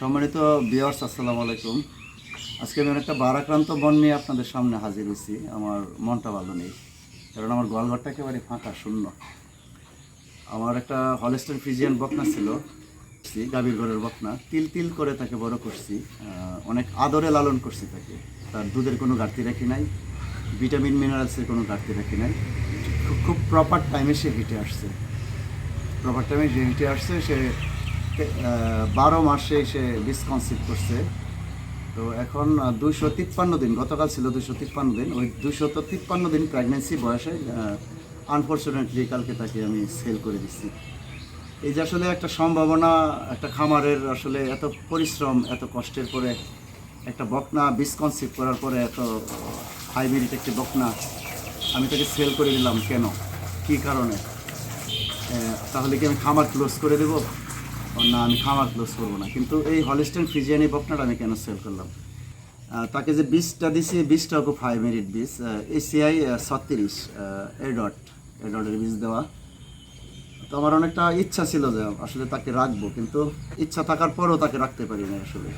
সম্মানিত বিয়ার্স আসসালামু আলাইকুম। আজকে আমি একটা বারাক্রান্ত বন নিয়ে আপনাদের সামনে হাজির হয়েছি। আমার মনটা ভালো নেই, কারণ আমার গোয়ালঘরটা একেবারে ফাঁকা, শূন্য। আমার একটা হলেস্টেন ফ্রিজিয়ান বকনা ছিল গাভীর ঘরের বকনা। তিল তিল করে তাকে বড় করছি অনেক আদরে লালন করছি তাকে। তার দুধের কোনো ঘাটতি রাখি নাই, ভিটামিন, মিনারেলসের কোনো ঘাটতি রাখি নাই। খুব প্রপার টাইমে সে হিটে আসছে। প্রপার টাইমে যে হিটে আসছে, সে বারো মাসে সে ডিসকনসিভ করছে। তো এখন দুশো তিপ্পান্ন দিন, গতকাল ছিল দুশো তিপ্পান্ন দিন। ওই দুশো তো তিপ্পান্ন দিন প্রেগনেন্সি বয়সে আনফর্চুনেটলি কালকে তাকে আমি সেল করে দিচ্ছি। এই যে আসলে একটা সম্ভাবনা, একটা খামারের আসলে এত পরিশ্রম, এত কষ্টের পরে একটা বকনা ডিসকনসিভ করার পরে এত হাই মেরিট একটি বকনা, আমি তাকে সেল করে দিলাম কেন? কী কারণে? তাহলে কি আমি খামার ক্লোজ করে দেবো? না আমি খামার ক্লোজ করব না। কিন্তু এই হলিস্টেন ফ্রিজিয়ানি বকনাটা আমি কেন সেল করলাম? তাকে যে বীজটা দিছি বীজটাও খুব হাই মেরিট বীজ। এসিআই ছত্রিশ এডট এডটের বীজ দেওয়া। তো আমার অনেকটা ইচ্ছা ছিল যে আসলে তাকে রাখব, কিন্তু ইচ্ছা থাকার পরেও তাকে রাখতে পারি না আসলে।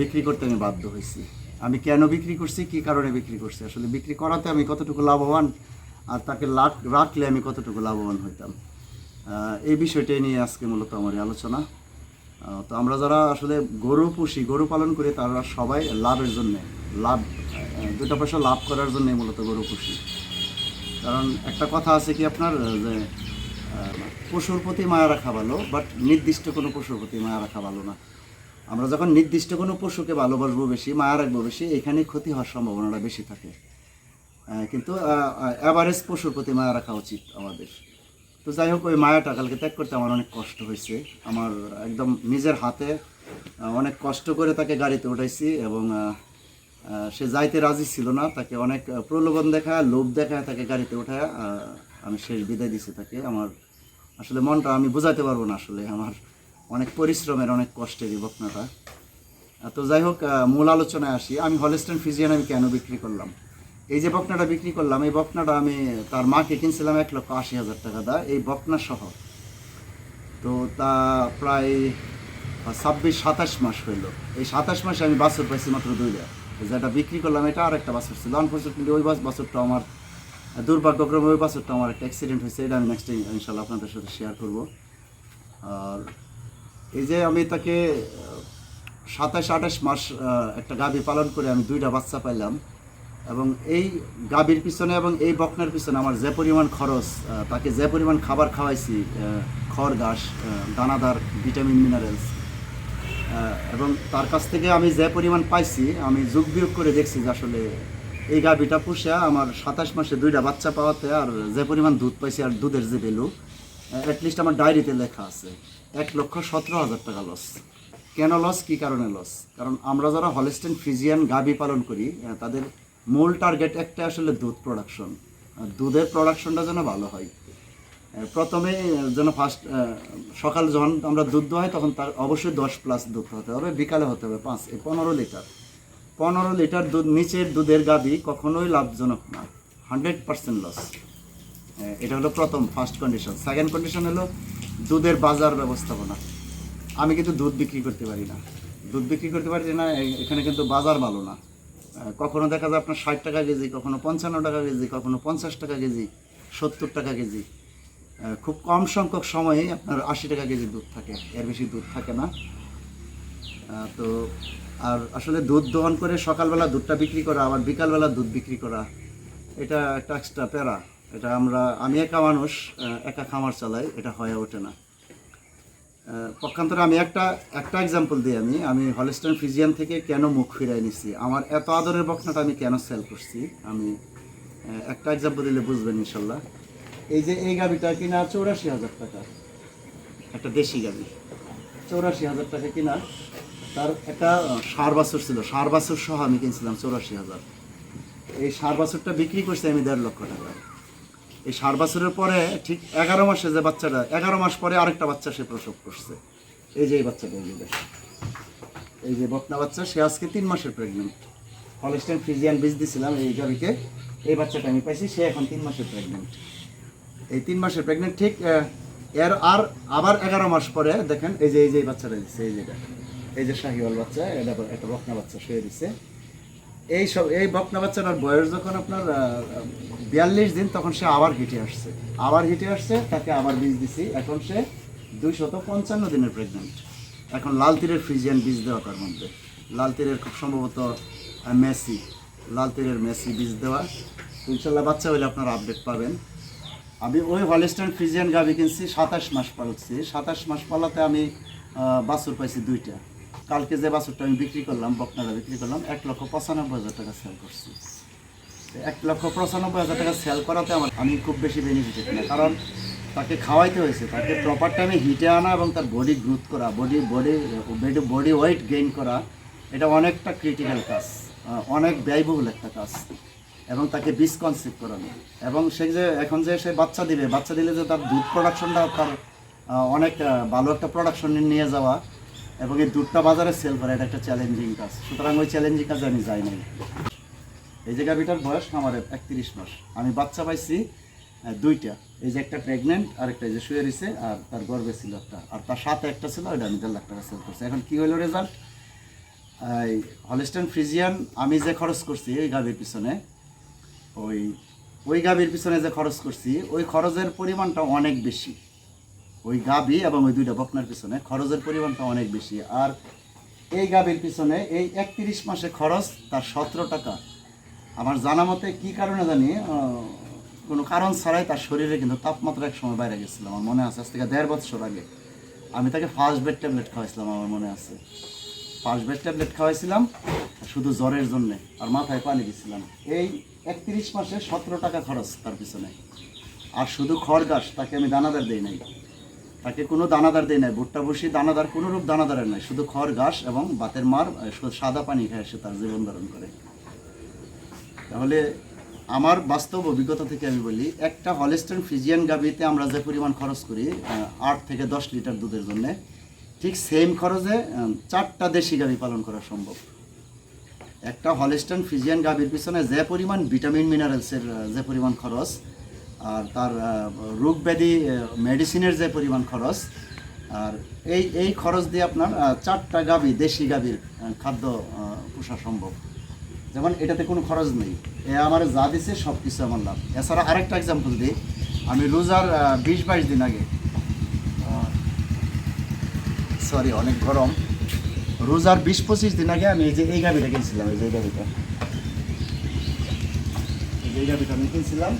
বিক্রি করতে আমি বাধ্য হয়েছি। আমি কেন বিক্রি করছি, কি কারণে বিক্রি করছি? আসলে বিক্রি করাতে আমি কতটুকু লাভবান, আর তাকে রাখলে আমি কতটুকু লাভবান হইতাম? এই বিষয়টাই নিয়ে আজকে মূলত আমার আলোচনা। তো আমরা যারা আসলে গরু পুষি, গরু পালন করি, তারা সবাই লাভের জন্য, লাভ দুটা পয়সা লাভ করার জন্যই মূলত গরু পুষি। কারণ একটা কথা আছে কি আপনার, যে পশুর প্রতি মায়া রাখা ভালো বাট নির্দিষ্ট কোনো পশুর প্রতি মায়া রাখা ভালো না। আমরা যখন নির্দিষ্ট কোনো পশুকে ভালোবাসবো বেশি, মায়া রাখব বেশি, এখানেই ক্ষতি হওয়ার সম্ভাবনাটা বেশি থাকে। কিন্তু অ্যাভারেজ পশুর প্রতি মায়া রাখা উচিত আমাদের। তো যাই হোক ওই মায়াটা কালকে ত্যাগ করতে আমার অনেক কষ্ট হয়েছে। আমার একদম নিজের হাতে অনেক কষ্ট করে তাকে গাড়িতে উঠাইছি এবং সে যাইতে রাজি ছিল না। তাকে অনেক প্রলোভন দেখায়, লোভ দেখায় তাকে গাড়িতে উঠায় আমি শেষ বিদায় দিছি তাকে। আমার আসলে মনটা আমি বোঝাতে পারব না আসলে, আমার অনেক পরিশ্রমের অনেক কষ্টের বকনাটা। তো যাই হোক মূল আলোচনায় আসি। আমি হলেস্টেন ফিজিয়ান আমি কেন বিক্রি করলাম? এই যে বকনাটা বিক্রি করলাম, এই বকনাটা আমি তার মাকে কিনছিলাম এক লক্ষ আশি হাজার টাকা দা এই বকনা সহ। তো তা প্রায় ছাব্বিশ, সাতাশ মাস হইল। এই সাতাশ মাসে আমি বাছর পাইছি মাত্র দুই দুইটা যেটা বিক্রি করলাম, এটা আর একটা বাছর ছিল। আনফর্চুনেটলি ওই বাস- বছরটা আমার দুর্ভাগ্যক্রমে ওই বছরটা আমার একটা অ্যাক্সিডেন্ট হয়েছে, এটা আমি নেক্সট ইনশাল্লাহ আপনাদের সাথে শেয়ার করব। আর এই যে আমি তাকে সাতাশ, আঠাশ মাস একটা গাভী পালন করে আমি দুইটা বাচ্চা পাইলাম। এবং এই গাভীর পিছনে এবং এই বকনার পিছনে আমার যে পরিমাণ খরচ তাকে যে পরিমাণ খাবার খাওয়াইছি খড়, ঘাস দানাদার, ভিটামিন মিনারেলস এবং তার কাছ থেকে আমি যে পরিমাণ পাইছি, আমি যোগ বিয়োগ করে দেখছি যে আসলে এই গাভীটা পুষে আমার সাতাশ মাসে দুইটা বাচ্চা পাওয়াতে আর যে পরিমাণ দুধ পাইছি আর দুধের যে ভ্যালু অ্যাটলিস্ট আমার ডায়েরিতে লেখা আছে, এক লক্ষ সতেরো হাজার টাকা লস কেন লস কি কারণে লস কারণ আমরা যারা হলিস্টেন ফ্রিজিয়ান গাভী পালন করি তাদের মূল টার্গেট একটা আসলে দুধ প্রোডাকশন দুধের প্রোডাকশনটা যেন ভালো হয়। প্রথমে যেন ফার্স্ট সকাল যখন আমরা দুধ দোয়াই তখন তার অবশ্যই দশ প্লাস দুধ হতে হবে। বিকালে হতে হবে পাঁচ পনেরো লিটার পনেরো লিটার দুধ, নিচের দুধের গাভী কখনোই লাভজনক না। হান্ড্রেড পার্সেন্ট লস এটা হলো প্রথম ফার্স্ট কন্ডিশন সেকেন্ড কন্ডিশন হলো দুধের বাজার ব্যবস্থাপনা। আমি কিন্তু দুধ বিক্রি করতে পারি না। দুধ বিক্রি করতে পারি না এখানে কিন্তু বাজার ভালো না। কখনো দেখা যায় আপনার ষাট টাকা কেজি, কখনো পঞ্চান্ন টাকা কেজি, কখনো পঞ্চাশ টাকা কেজি, সত্তর টাকা কেজি। খুব কম সংখ্যক সময়ে আপনার আশি টাকা কেজি দুধ থাকে, এর বেশি দুধ থাকে না। তো আর আসলে দুধ দহন করে সকালবেলা দুধটা বিক্রি করা, আবার বিকালবেলা দুধ বিক্রি করা, এটা একটা এক্সট্রা প্যারা। এটা আমরা, আমি একা মানুষ একা খামার চালাই, এটা হয়ে ওঠে না। পক্ষান্তরে আমি একটা একটা এক্সাম্পল দিই আমি। আমি হলিস্টান ফিজিয়ান থেকে কেন মুখ ফিরাই নিচ্ছি আমার এত আদরের বকনাটা আমি কেন সেল করছি? আমি একটা এক্সাম্পল দিলে বুঝবেন ইনশাল্লাহ। এই যে এই গাবিটা কিনা চৌরাশি হাজার টাকা। একটা দেশি গাবি। চৌরাশি হাজার টাকা কিনা। তার একটা সার বাছুর ছিল। সার বাছুর সহ আমি কিনছিলাম চৌরাশি হাজার। এই সার বাছুরটা বিক্রি করছি আমি দেড় লক্ষ টাকা। এই সার বছরের পরে ঠিক এগারো মাসে যে বাচ্চাটা, এগারো মাস পরে আরেকটা বাচ্চা সে প্রসব করছে। এই যে এই বাচ্চাটা এই এই যে বকনা বাচ্চা, সে আজকে তিন মাসের প্রেগনেন্ট হলিস্টাইন ফ্রিজিয়ান বীজ দিছিলাম এই গাড়িকে এই বাচ্চাটা আমি পাইছি, সে এখন তিন মাসের প্রেগনেন্ট এই তিন মাসের প্রেগনেন্ট ঠিক এর আর আবার এগারো মাস পরে দেখেন, এই যে এই যে বাচ্চাটা দিচ্ছে এই যেটা এই যে শাহিওয়াল বাচ্চা, এটা একটা বকনা বাচ্চা শুয়ে দিছে। এই সব, এই বকনা বাচ্চাটার বয়স যখন আপনার বিয়াল্লিশ দিন, তখন সে আবার হিটে আসছে। আবার হিটে আসছে, তাকে আবার বীজ দিছি। এখন সে দুইশত পঞ্চান্ন দিনের প্রেগনেন্ট এখন লাল তীরের ফ্রিজিয়ান বীজ দেওয়া তার মধ্যে। লাল তীরের খুব সম্ভবত মেসি লাল তীরের মেসি বীজ দেওয়া। ইনশাল্লাহ বাচ্চা হলে আপনারা আপডেট পাবেন। আমি ওই হলিস্টার্ন ফ্রিজিয়ান গাভি কিনছি, সাতাশ মাস পালছি। সাতাশ মাস পালাতে আমি বাছুর পাইছি দুইটা। কালকে যে বাছুরটা আমি বিক্রি করলাম বকনাটা বিক্রি করলাম, এক লক্ষ পঁচানব্বই হাজার টাকা সেল করছি। এক লক্ষ পঁচানব্বই হাজার টাকা সেল করাতে আমার আমি খুব বেশি বেনিফিটেড না কারণ তাকে খাওয়াইতে হয়েছে। তাকে প্রপার টাইমে হিটে আনা এবং তার বডি গ্রোথ করা body body body weight gain করা, এটা অনেকটা ক্রিটিক্যাল কাজ অনেক ব্যয়বহুল একটা কাজ, এবং তাকে বীজ কনসিভ করানো। এবং সে যে এখন যে সে বাচ্চা দিবে, বাচ্চা দিলে যে তার দুধ প্রোডাকশনটা তার অনেক ভালো একটা প্রোডাকশন নিয়ে যাওয়া এবং এই দুধটা বাজারে সেল করা, এটা একটা চ্যালেঞ্জিং কাজ। সুতরাং ওই চ্যালেঞ্জিং কাজে আমি যাই নাই। এই যে গাভিটার বয়স আমার একত্রিশ মাস। আমি বাচ্চা পাইছি দুইটা। এই যে একটা প্রেগনেন্ট আর একটা এই যে শুয়ে রয়েছে আর তার গর্বে ছিল একটা। আর তার সাথে একটা ছিল, ওইটা আমি দেড় লাখ টাকা সেল করছি। এখন কী হলো রেজাল্ট এই হলিস্টান ফ্রিজিয়ান আমি যে খরচ করছি ওই গাভীর পিছনে, ওই ওই গাভীর পিছনে যে খরচ করছি, ওই খরচের পরিমাণটা অনেক বেশি। ওই গাভী এবং ওই দুইটা বকনার পিছনে খরচের পরিমাণটা অনেক বেশি। আর এই গাভীর পিছনে এই একত্রিশ মাসে খরচ তার সতেরো টাকা। আমার জানা মতে কী কারণে জানি কোনো কারণ ছাড়াই তার শরীরে কিন্তু তাপমাত্রা এক সময় বাইরে গেছিল। আমার মনে আছে, আজ থেকে দেড় বছর আগে আমি তাকে ফার্স্ট বেড ট্যাবলেট খাওয়াইছিলাম, আমার মনে আছে। ফার্স্ট বেড ট্যাবলেট খাওয়াইছিলাম শুধু জ্বরের জন্যে, আর মাথায় পানি দিছিলাম। এই একত্রিশ মাসে সতেরো টাকা খরচ তার পিছনে। আর শুধু খড় গাছ তাকে আমি দানাদার দেই নাই। তাকে কোনো দানাদার দেয় নাই। ভুট্টা বসি দানাদার কোনো রূপ দানাদারের নাই। শুধু খড়, ঘাস এবং বাতের মার সাদা পানি খায় সে তার জীবন ধারণ করে। তাহলে আমার বাস্তব অভিজ্ঞতা থেকে আমি বলি, একটা হলিস্টার্ন ফিজিয়ান গাভিতে আমরা যে পরিমাণ খরচ করি আট থেকে দশ লিটার দুধের জন্য, ঠিক সেম খরচে চারটা দেশি গাভি পালন করা সম্ভব। একটা হলিস্টার্ন ফিজিয়ান গাভির পিছনে যে পরিমাণ ভিটামিন, মিনারেলসের যে পরিমাণ খরচ আর তার রোগ ব্যাধি মেডিসিনের যে পরিমাণ খরচ, আর এই এই খরচ দিয়ে আপনার চারটা গাভি, দেশি গাভির খাদ্য পোষা সম্ভব। যেমন এটাতে কোনো খরচ নেই। এ আমার যা দিছে সব কিছু আমার লাভ। এছাড়া আরেকটা এক্সাম্পল দিই। আমি রোজার বিশ বাইশ দিন আগে সরি অনেক গরম। রোজার বিশ পঁচিশ দিন আগে আমি এই যে, এই গাভিটা কিনছিলাম, এই যে এই গাভিটা। এই গাভিটা আমি কিনছিলাম।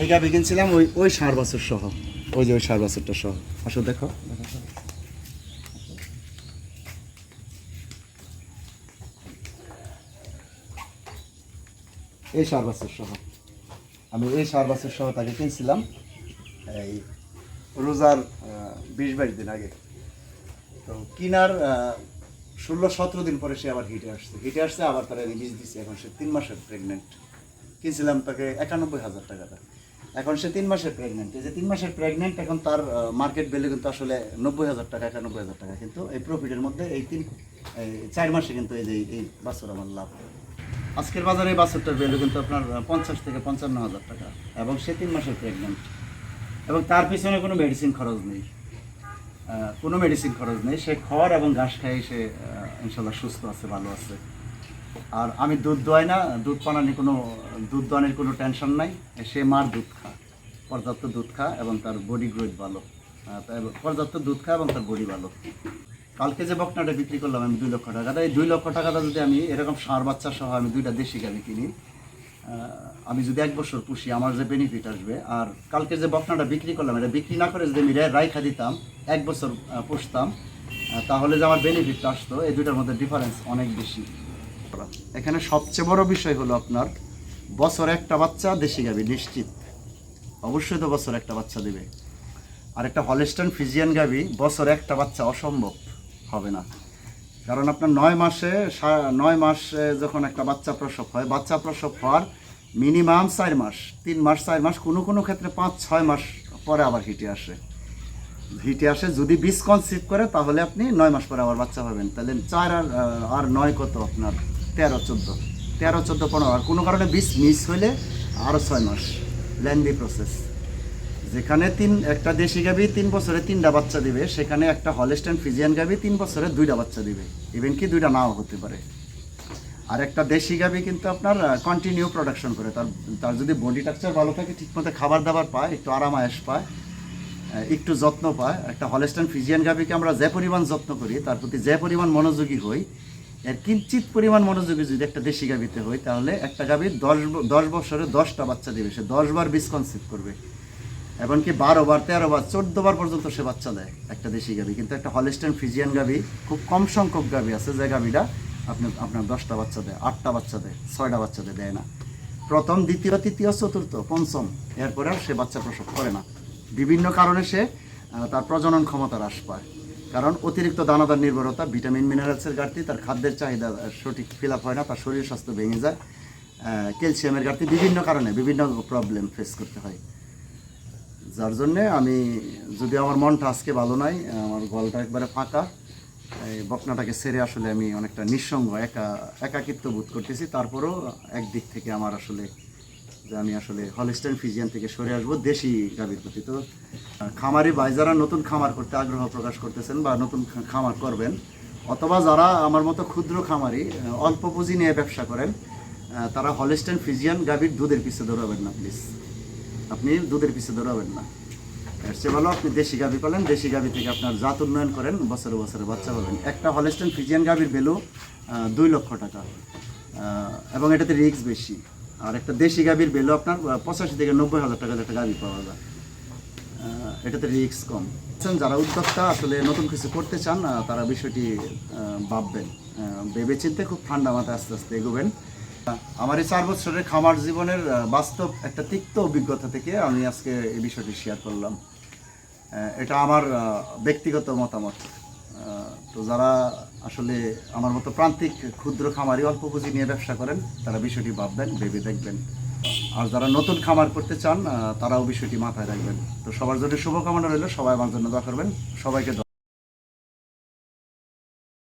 এই গাভি কিনছিলাম ওই ওই সার বছর সহ। ওই যে ওই সার বছরটা সহ। আসো, দেখো। এই সার বছর সহ। আমি এই সার বছর সহ তাকে কিনছিলাম এই রোজার বিশ বাইশ দিন আগে। তো কিনার ষোলো সতেরো দিন পরে সে আবার হিটে আসছে। হিটে আসছে, আবার তারা রিলিজ দিচ্ছে এখন সে তিন মাসের প্রেগনেন্ট কিনছিলাম তাকে একানব্বই হাজার টাকাটা এখন সে তিন মাসের প্রেগনেন্ট এই যে তিন মাসের প্রেগনেন্ট এখন তার মার্কেট ভ্যালু কিন্তু আসলে নব্বই হাজার টাকা, একানব্বই হাজার টাকা। কিন্তু এই প্রফিটের মধ্যে এই তিন চার মাসে কিন্তু এই যে, এই বাছর আমার লাভ। আজকের বাজারে এই বাছরটার ভ্যালু কিন্তু আপনার পঞ্চাশ থেকে পঞ্চান্ন হাজার টাকা, এবং সে তিন মাসের প্রেগনেন্ট এবং তার পিছনে কোনো মেডিসিন খরচ নেই। কোনো মেডিসিন খরচ নেই। সে খড় এবং ঘাস খাই সে ইনশাল্লাহ সুস্থ আছে, ভালো আছে। আর আমি দুধ দোয়াই না, দুধ পানানি কোনো, দুধ দোয়ানোর কোনো টেনশন নাই। সে মার দুধ খা, পর্যাপ্ত দুধ খা এবং তার বডি গ্রোথ ভালো। পর্যাপ্ত দুধ খা এবং তার বডি ভালো। কালকে যে বকনাটা বিক্রি করলাম আমি দুই লক্ষ টাকাটা, এই দুই লক্ষ টাকাটা যদি আমি এরকম সার বাচ্চা সহ আমি দুইটা দেশি গাড়ি কিনি আমি যদি এক বছর পুষি, আমার যে বেনিফিট আসবে। আর কালকে যে বকনাটা বিক্রি করলাম, এটা বিক্রি না করে যদি আমি রাইখা দিতাম, এক বছর পুষতাম তাহলে যে আমার বেনিফিটটা আসতো, এই দুইটার মধ্যে ডিফারেন্স অনেক বেশি। এখানে সবচেয়ে বড় বিষয় হলো আপনার, বছর একটা বাচ্চা দেশি গাবি, নিশ্চিত। অবশ্যই তো বছর একটা বাচ্চা দেবে। আর একটা হলিস্টান ফিজিয়ান গাবি, বছর একটা বাচ্চা অসম্ভব হবে না। কারণ আপনার নয় মাসে নয় মাসে যখন একটা বাচ্চা প্রসব হয়, বাচ্চা প্রসব হওয়ার মিনিমাম চার মাস, তিন মাস, চার মাস, কোনো কোনো ক্ষেত্রে পাঁচ, ছয় মাস পরে আবার হিটে আসে। হিটে আসে যদি বীজ কনসিভ করে, তাহলে আপনি নয় মাস পরে আবার বাচ্চা পাবেন। তাহলে চার আর আর নয় কত আপনার? তেরো, চোদ্দ। তেরো, চোদ্দ, পনেরো। আর কোনো কারণে বিষ মিস হলে আরও ছয় মাস লেন্দি প্রসেস। যেখানে তিন, একটা দেশি গাভি তিন বছরে তিনটা বাচ্চা দিবে, সেখানে একটা হলেস্টাইন ফিজিয়ান গাভি তিন বছরে দুইটা বাচ্চা দিবে। ইভেন কি দুইটা নাও হতে পারে। আর একটা দেশি গাভি কিন্তু আপনার কন্টিনিউ প্রোডাকশন করে। তার তার যদি বডি স্ট্রাকচার ভালো থাকে, ঠিকমতো খাবার দাবার পায়, একটু আরাম আরামায়েশ পায় একটু যত্ন পায়, একটা হলেস্টাইন ফিজিয়ান গাভিকে আমরা যে পরিমাণ যত্ন করি, তার প্রতি যে পরিমাণ মনোযোগী হই এর কিঞ্চিত পরিমাণ মনোযোগী যদি একটা দেশি গাভিতে হয়, তাহলে একটা গাভীর দশ দশ বছরে দশটা বাচ্চা দেবে। সে দশ বার বীজ কনসিভ করবে। এমনকি বারো বার, তেরো বার, চোদ্দ বার পর্যন্ত সে বাচ্চা দেয় একটা দেশি গাভি। কিন্তু একটা হলেস্টাইন ফিজিয়ান গাভি, খুব কম সংখ্যক গাভি আছে যে গাভিটা আপনি আপনার দশটা বাচ্চা দেয়, আটটা বাচ্চা দেয়, ছয়টা বাচ্চা দেয় দেয় না। প্রথম, দ্বিতীয়, তৃতীয়, চতুর্থ, পঞ্চম এরপরে সে বাচ্চা প্রসব করে না। বিভিন্ন কারণে সে তার প্রজনন ক্ষমতা হ্রাস পায়। কারণ অতিরিক্ত দানাদার নির্ভরতা, ভিটামিন, মিনারেলসের ঘাটতি, তার খাদ্যের চাহিদা সঠিক ফিল হয় না, তার শরীর স্বাস্থ্য ভেঙে যায়। ক্যালসিয়ামের ঘাটতি বিভিন্ন কারণে, বিভিন্ন প্রবলেম ফেস করতে হয়। যার জন্যে আমি, যদি আমার মনটা আজকে ভালো নাই, আমার গলটা একবারে ফাঁকা, এই বকনাটাকে সেরে আসলে আমি অনেকটা নিঃসঙ্গ, একা, একাকিত্ব বোধ করতেছি। তারপরেও একদিক থেকে আমার আসলে যে আমি আসলে হলিস্টাইন ফিজিয়ান থেকে সরে আসব, দেশি গাভীর প্রতি। তো খামারি ভাই যারা নতুন খামার করতে আগ্রহ প্রকাশ করতেছেন বা নতুন খামার করবেন, অথবা যারা আমার মতো ক্ষুদ্র খামারি অল্প পুঁজি নিয়ে ব্যবসা করেন তারা হলিস্টাইন ফিজিয়ান গাভীর দুধের পিছে দৌড়াবেন না, প্লিজ। আপনি দুধের পিছে দৌড়াবেন না। এর চেয়ে ভালো আপনি দেশি গাভি পালেন, দেশি গাভি থেকে আপনার জাত উন্নয়ন করেন, বছরে বছরে বাচ্চা পাবেন। একটা হলেস্টেন ফিজিয়ান গাভির ভ্যালু দুই লক্ষ টাকা এবং এটাতে রিস্ক বেশি। আর একটা দেশি গাভির ভ্যালু আপনার পঁচাশি থেকে নব্বই হাজার টাকার একটা গাভি পাওয়া যায়। এটাতে রিস্ক কম। বুঝছেন, যারা উদ্যোক্তা আসলে নতুন কিছু করতে চান তারা বিষয়টি ভাববেন। ভেবে চিনতে খুব ঠান্ডা মাথায় আস্তে আস্তে এগোবেন। আমার এই চার বছরের খামার জীবনের বাস্তব একটা তিক্ত অভিজ্ঞতা থেকে আমি আজকে এই বিষয়টি শেয়ার করলাম। এটা আমার ব্যক্তিগত মতামত। তো যারা আসলে আমার মতো প্রান্তিক, ক্ষুদ্র খামারি, অল্প পুঁজি নিয়ে ব্যবসা করেন, তারা বিষয়টি ভাববেন ভেবে দেখবেন। আর যারা নতুন খামার করতে চান তারাও বিষয়টি মাথায় রাখবেন। তো সবার জন্য শুভকামনা রইল, সবাই আমার জন্য দোয়া করবেন। সবাইকে।